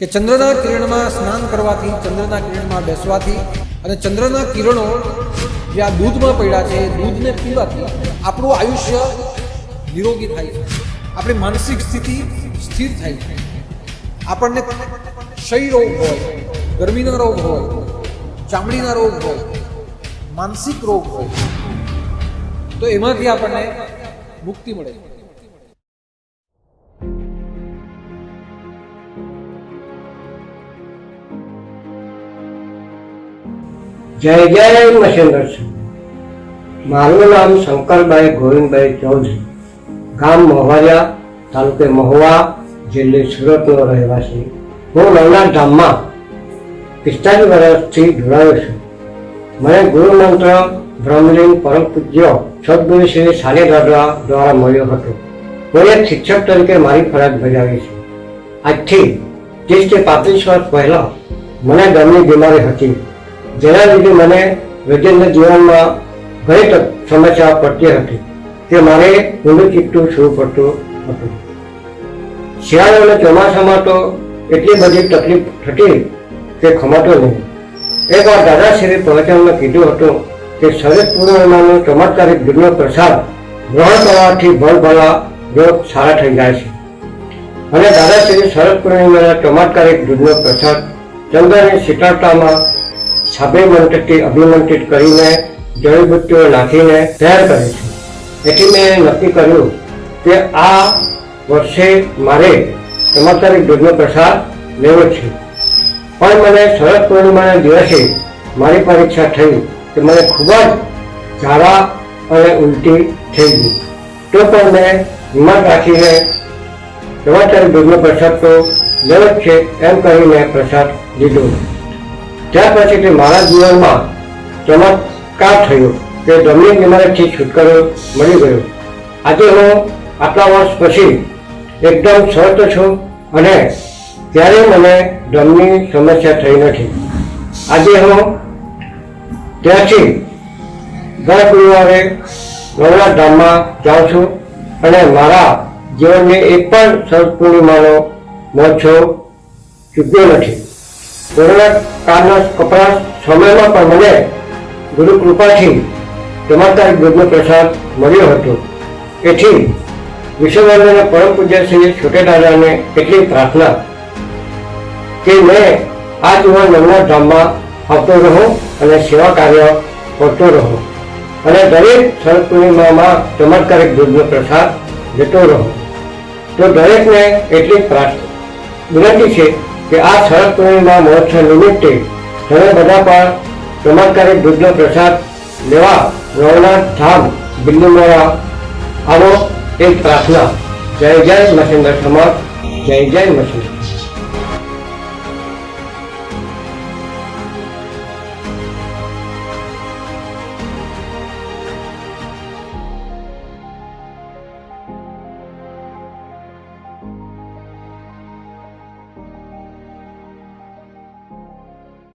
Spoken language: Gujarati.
કે ચંદ્રના કિરણમાં સ્નાન કરવાથી, ચંદ્રના કિરણમાં બેસવાથી અને ચંદ્રના કિરણો જે આ દૂધમાં પડ્યા છે, દૂધને પીવાથી આપણું આયુષ્ય નિરોગી થાય છે. આપણી માનસિક સ્થિતિ સ્થિર થાય છે. આપણને ક્ષય રોગ હોય, ગરમીના રોગ હોય, ચામડીના રોગ હોય, માનસિક રોગ હોય, તો એમાંથી આપણને મુક્તિ મળે છે. જય જય મશેન્દ્ર મારું નામ શંકરભાઈ ગોવિંદભાઈ ચૌધરી. ગામ મહવારિયા તાલુકે મહુવા જિલ્લે સુરતનો રહેવાસી. હું નવનાથ ધામમાં પિસ્તાલીસ વર્ષથી જોડાયો છું. મને ગુરુ મંત્ર, બ્રહ્મલિંગ, પરમ પૂજ્ય, સદગુરુ શ્રી સાનેદાદા દ્વારા મળ્યો હતો. હું એક શિક્ષક તરીકે મારી ફરજ બજાવી છે. આજથી ત્રીસ કે પાંત્રીસ વર્ષ પહેલાં મને ગમની બીમારી હતી. જેના લીધે મને વૈજ્ઞાનિક જીવનમાં ઘણી સમસ્યા પડતી હતી. તે મારે ઊંડું ચીકટું સૂવું પડતું હતું? શિયાળો અને ચોમાસામાં તો એટલી બધી તકલીફ થતી કે ખમાતો નહીં. એકવાર દાદાશ્રી પ્રવચનમાં કીધું હતું કે શરદ પૂર્ણિમાનો ચમત્કારિક દૂધનો પ્રસાદ ગ્રહણ કરવાથી ભલભલા રોગ સારા થઈ જાય છે. અને દાદાશ્રી શરદ પૂર્ણિમાના ચમત્કારિક દૂધનો પ્રસાદ ચંદ્રની શીતળતામાં સાબેમંત્રથી અભિમંત્રિત કરીને જડીબુટ્ટીઓ નાખીને તૈયાર કરે છે. એથી મેં નક્કી કર્યું કે આ વર્ષે મારે ચમત્કારિક દૂધનો પ્રસાદ લેવો છે. પણ મને શરદ પૂર્ણિમાના દિવસે મારી પરીક્ષા થઈ કે મને ખૂબ જ ઝાડા અને ઉલટી થઈ ગઈ. તો પણ મેં હિંમત રાખીને ચમત્કારિક દૂધનો પ્રસાદ તો લેવો જ છે એમ કરીને પ્રસાદ લીધો. ત્યાર તે મારા જીવનમાં ચમત્કાર થયો. કે ગમે બીમારીથી છુટકારો મળી ગયો. આજે હું આટલા વર્ષ પછી એકદમ સ્વસ્થ છું અને ક્યારેય મને દમની સમસ્યા થઈ નથી. આજે હું ત્યાંથી દર ગુરુવારે નવરા ધામમાં જાઉં છું અને મારા જીવનની એક પણ શરદ પૂર્ણિમાનો મહોત્સવ ચૂક્યો નથી. કોરોના કાળના કપરા સમયમાં પણ મને ગુરુ કૃપાથી ચમત્કાર યોગનો પ્રસાદ મળ્યો હતો. એથી વિશ્વવર્ધનના પરમ પૂજ્ય શ્રી છોટેદાદાને એટલી પ્રાર્થના કે મેં આ જીવન નવનાથ ધામમાં આવતો રહો અને સેવા કાર્ય કરતો રહો. અને દરેક શરદ પૂર્ણિમામાં ચમત્કારિક દૂધનો પ્રસાદ લેતો રહો. તો દરેકને એટલી પ્રાર્થના વિનંતી છે કે આ શરદ મહોત્સવ નિમિત્તે તમે બધા પણ ચમત્કારી દૂધનો પ્રસાદ લેવા રવનાથ ધામ બિલ્લીમોરા આવો એક પ્રાર્થના. જય જય મસેન્દ્ર સમાજ જય જય મસેન્દ્ર